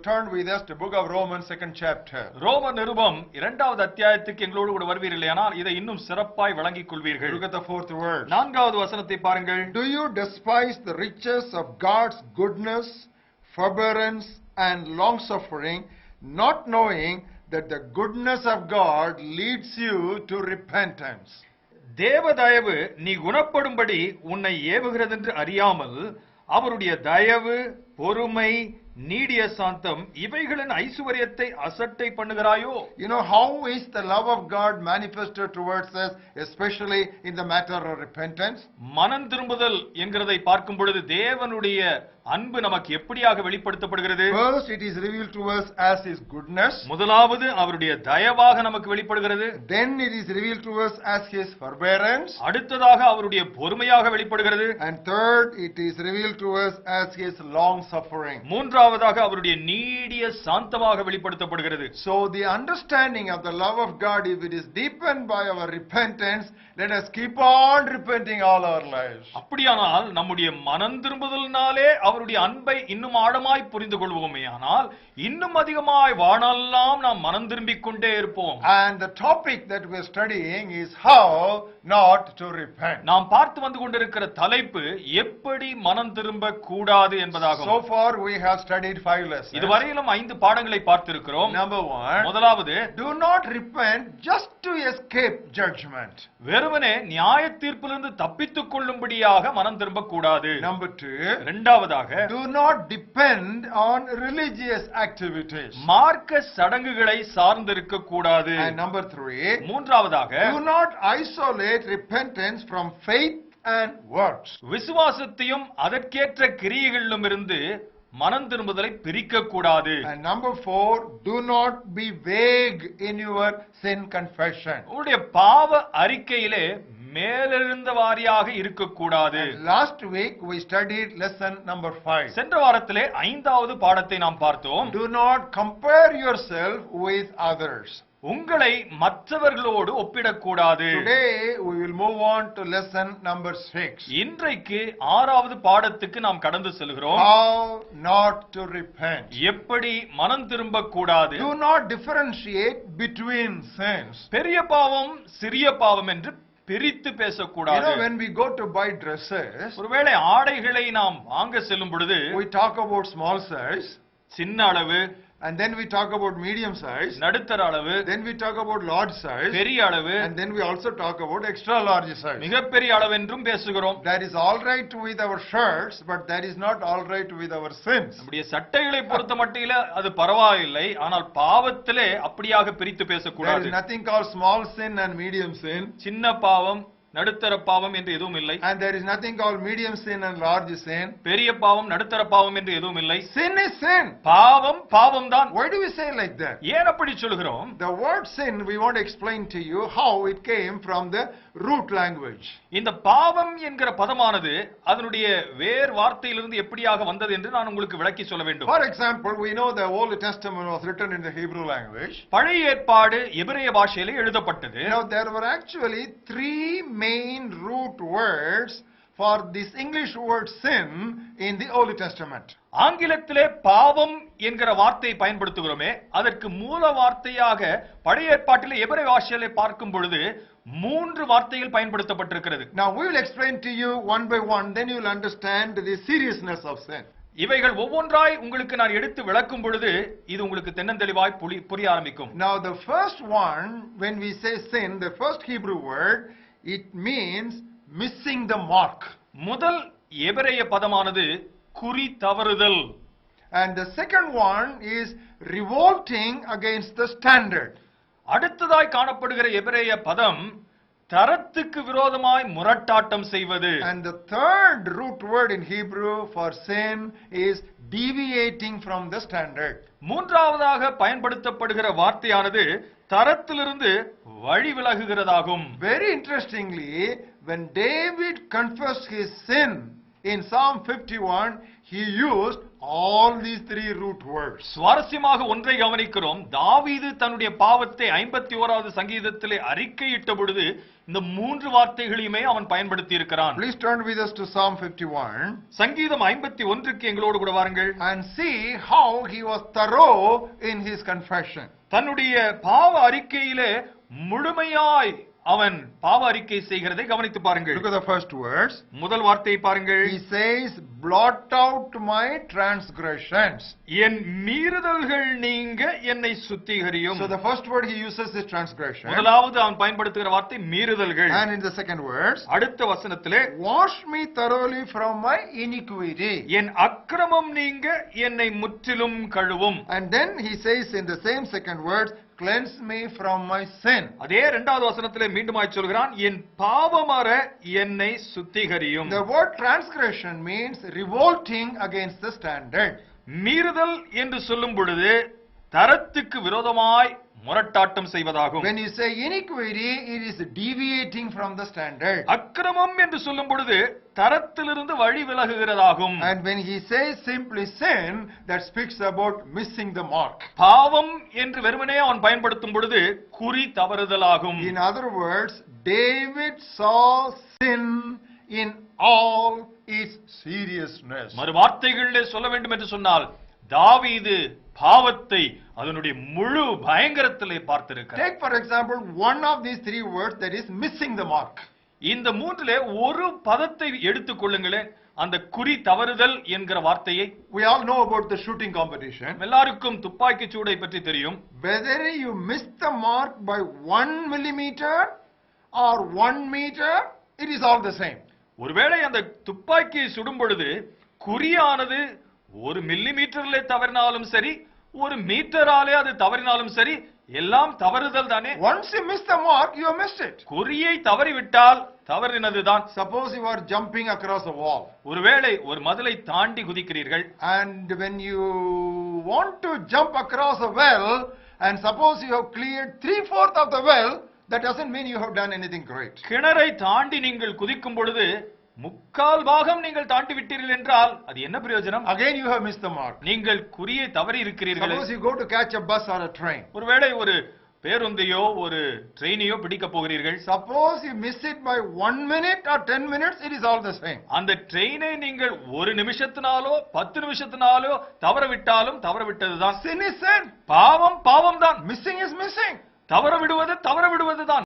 Turn with us to book of Romans, second chapter. ரோம நிருபம் இரண்டாவது அத்தியாயத்துக்கு எங்களோடு கூட வருவீர்கள் ஆனால் இதை இன்னும் சிறப்பாய் விளங்கிக் கொள்வீர்கள் Look at the fourth verse. நான்காவது வசனத்தை பாருங்கள் Do you despise the riches of God's goodness, forbearance, and long suffering, not knowing that the goodness of God leads you to repentance? தேவ தயவு நீ குணப்படும்படி உன்னை ஏவுகிறதென்று அறியாமல் அவருடைய தயவு பொறுமை நீடிய சாந்தம் இவைகளின் ஐசுவரியத்தை அசட்டை பண்ணுகிறாயோ You know, how is the love of God manifested towards us, especially in the matter of repentance? மனம் திரும்புதல் என்கிறதை பார்க்கும் பொழுது தேவனுடைய அன்பு நமக்கு எப்படியாக வெளிப்படுத்தப்படுகிறது First, it is revealed to us as His goodness. முதலாவது அவருடைய தயவாக நமக்கு வெளிப்படுகிறது Then it is revealed to us as His forbearance. அடுத்ததாக அவருடைய பொறுமையாக வெளிப்படுகிறது And third, it is revealed to us as His long suffering. மூன்றாவதாக அவருடைய நீடிய சாந்தமாக வெளிப்படுத்தப்படுகிறது So, the understanding of the love of God, if it is deepened by our repentance, let us keep on repenting all our lives. அப்படியானால் நம்முடைய மனம் திரும்புதலினாலே அவருடைய அன்பை இன்னும் ஆழமாய் புரிந்து கொள்வோமே ஆனால் இன்னும் அதிகமாய் வாழலாம் நாம் மனம் திரும்பிக் கொண்டே இருப்போம் And the topic that we are studying is how not to repent. நாம் பார்த்து வந்து கொண்டிருக்கிற தலைப்பு எப்படி மனம் திரும்ப கூடாது என்பதாகும் So far, we have studied five lessons. இதுவரையிலும் ஐந்து பாடங்களை பார்த்திருக்கிறோம் Number one, முதலாவது do not repent just to escape judgment. வெறுமனே நியாய தீர்ப்பிலிருந்து தப்பித்துக் கொள்ளும்படியாக மனம் திரும்ப கூடாது Number two, இரண்டாவதாக do not depend on religious activities. மார்க்க சடங்குகளை சார்ந்திருக்க கூடாது And number three, மூன்றாவதாக do not isolate repentance from faith and works. விசுவாசத்தையும் அதற்கேற்ற கிரியைகளிலும் இருந்து மனம் திரும்புதலை பிரிக்க கூடாது number four, do not be vague in your sin confession. உங்களுடைய பாவ அறிக்கையிலே மேலெழுந்த வாரியாக இருக்கக்கூடாது last week we studied lesson number five. சென்ற வாரத்திலே ஐந்தாவது பாடத்தை நாம் பார்த்தோம் Do not compare yourself with others. உங்களை மற்றவர்களோடு ஒப்பிடக்கூடாது Today we will move on to lesson number six. இன்றைக்கு ஆறாவது பாடத்துக்கு நாம் கடந்து செல்கிறோம் How not to repent. எப்படி மனம் திரும்ப கூடாது Do not differentiate between sins. பெரிய பாவம் சிறிய பாவம் என்று பிரித்து You பேசக்கூடாது know, when we go to buy dresses, ஒருவேளை ஆடைகளை நாம் வாங்க செல்லும் பொழுது we talk about small size, சின்ன அளவு and then we talk about medium size, நடுத்தர அளவு then we talk about large size, பெரிய அளவு and then we also talk about extra large size. மிகப்பெரிய அளவு என்றும் பேசுகிறோம் That is all right with our shirts, but that is not all right with our sins. நம்முடைய சட்டைகளை பொறுத்த மட்டில அது பரவாயில்லை ஆனால் பாவத்திலே அப்படியாக பிரித்து There பேசக்கூடாது is nothing called small sin and medium sin, சின்ன பாவம் நடுத்தர பாவம் என்று எதுவும் இல்லை and there is nothing called medium sin and large sin. பெரிய பாவம் நடுத்தர பாவம் என்று எதுவும் இல்லை Sin is sin. பாவம் பாவம் தான் Why do we say like that? ஏன் அப்படி சொல்கிறோம் The word sin, we want to explain to you how it came from the root language. இந்த பாவம் என்கிற பதமானது அதனுடைய வேர் வார்த்தையிலிருந்து எப்படியாக வந்தது என்று நான் உங்களுக்கு விளக்கி சொல்ல வேண்டும் For example, we know the Old Testament was written in the Hebrew language. பழைய ஏற்பாடு எபிரேய பாஷையிலே எழுதப்பட்டது know, there were actually three main root words for this English word sin in the Old Testament. ஆங்கிலத்திலே பாவம் என்கிற வார்த்தையை பயன்படுத்துகிறோமே அதற்கு மூல வார்த்தையாக பழைய ஏற்பாட்டிலே எபிரேய பாஷையிலே பார்க்கும் பொழுது மூன்று வார்த்தைகள் பயன்படுத்தப்பட்டிருக்கிறது Now, we will explain to you one by one, then you will understand the seriousness of sin. இவைகள் ஒவ்வொன்றாய் உங்களுக்கு நான் எடுத்து விளக்கும் பொழுது இது உங்களுக்கு தென்னந்தெளிவாய் புரிய ஆரம்பிக்கும் Now, the first one, when we say sin, the first Hebrew word, it means missing the mark. முதல் எபிரேய பதமானது குறி தவறுதல் And the second one is revolting against the standard. அடுத்ததாய் காணப்படுகிற எபிரேய பதம் தரத்துக்கு விரோதமாய் முரட்டாட்டம் செய்வது And the third root word in Hebrew for sin is deviating from the standard. மூன்றாவதாக பயன்படுத்தப்படுகிற வார்த்தையானது தரத்திலிருந்து வழி விலகுகிறதாகும் Very interestingly, when David confessed his sin in Psalm 51, he used all these three root words. சுவாரஸ்யமாக ஒன்றை கவனிக்கிறோம் தாவீது தன்னுடைய பாவத்தை ஐம்பத்தி ஓராவது சங்கீதத்திலே அறிக்கையிட்ட பொழுது இந்த மூன்று வார்த்தைகளையுமே அவன் பயன்படுத்தி இருக்கிறான் Please turn with us to Psalm 51 சங்கீதம் ஐம்பத்தி ஒன்றுக்கு எங்களோடு கூட வாருங்கள் and see how he was thorough in his confession. தன்னுடைய பாவ அறிக்கையிலே முழுமையாய் அவன் பாவ அறிக்கை செய்கிறதை கவனித்து பாருங்கள் Look at the first words. முதல் வார்த்தையை பாருங்கள் He says, blot out my transgressions. என் மீறுதல்கள் நீங்க என்னை சுத்திகரியும் So the first word he uses is transgression. முதலாவது அவன் பயன்படுத்துகிற வார்த்தை மீறுதல்கள் And in the second words, அடுத்த வசனத்திலே wash me thoroughly from my iniquity. என் அக்கிரமம் நீங்க என்னை முற்றிலும் கழுவும் And then he says in the same second words, cleanse me from my sin. அதே இரண்டாவது வசனத்திலே மீண்டுமாய் சொல்கிறான் என் பாவமற என்னை சுத்திகரியும் The word transgression means revolting against the standard. மீறுதல் என்று சொல்லும் பொழுது தரத்துக்கு விரோதமாய் முரட்டாட்டம் செய்வதாகும் When you say iniquity, it is deviating from the standard. அக்கிரமம் என்று சொல்லும் பொழுது தரத்திலிருந்து வழி விலகுகிறதாகும் And when he says simply sin, that speaks about missing the mark. பாவம் என்று வெறுமனே அவன் பயன்படுத்தும் பொழுது குறி தவறுதலாகும் In other words, David saw sin in all its seriousness. மறு வார்த்தைகளிலே சொல்ல வேண்டும் என்று சொன்னால் தாவீது பாவத்தை அதனுடைய முழு பயங்கரத்திலே பார்த்திருக்கிறார் Take for example one of these three words that is missing the mark. இந்த மூன்றிலே ஒரு பதத்தை எடுத்துக் கொள்ளுங்களேன் அந்த குறி தவறுதல் என்கிற வார்த்தையை We all know about the shooting competition. எல்லாருக்கும் துப்பாக்கி சூடை பற்றி தெரியும் Whether you miss the mark by one millimeter or one meter, it is all the same. ஒருவேளை அந்த துப்பாக்கியை சுடும் பொழுது குறியானது ஒரு மில்லி மீட்டர்ல தவறினாலும் சரி ஒரு மீட்டராலே அது தவறினாலும் சரி எல்லாம் தவறுதல் தானே you miss the mark, you have missed it. குறியை தவறிவிட்டால் தவறினதுதான் Suppose you are jumping across a wall. ஒருவேளை ஒரு மதிலை தாண்டி குதிக்கிறீர்கள் And when you want to jump across a well, and suppose you have cleared three-fourths of the well, that doesn't mean you have done anything great. கிணறை தாண்டி நீங்கள் குதிக்கும் பொழுது முக்கால் பாகம் நீங்கள் தாண்டி விட்டீர்கள் என்றால் அது என்ன பிரயோஜனம் Again, you have missed the mark. நீங்கள் குறியை தவறி இருக்கிறீர்கள் Suppose you go to catch a bus or a train. ஒருவேளை ஒரு பேருந்தையோ ஒரு ட்ரெயினையோ பிடிக்க போகிறீர்கள் Suppose you miss it by one minute or ten minutes, it is all the same. அந்த ட்ரெயினை நீங்கள் ஒரு நிமிஷத்தினாலோ பத்து நிமிஷத்தினாலோ தவற விட்டாலும் தவற விட்டதுதான். பாவம் பாவம் தான் Missing is missing. தவற விடுவது தவற விடுவதுதான்.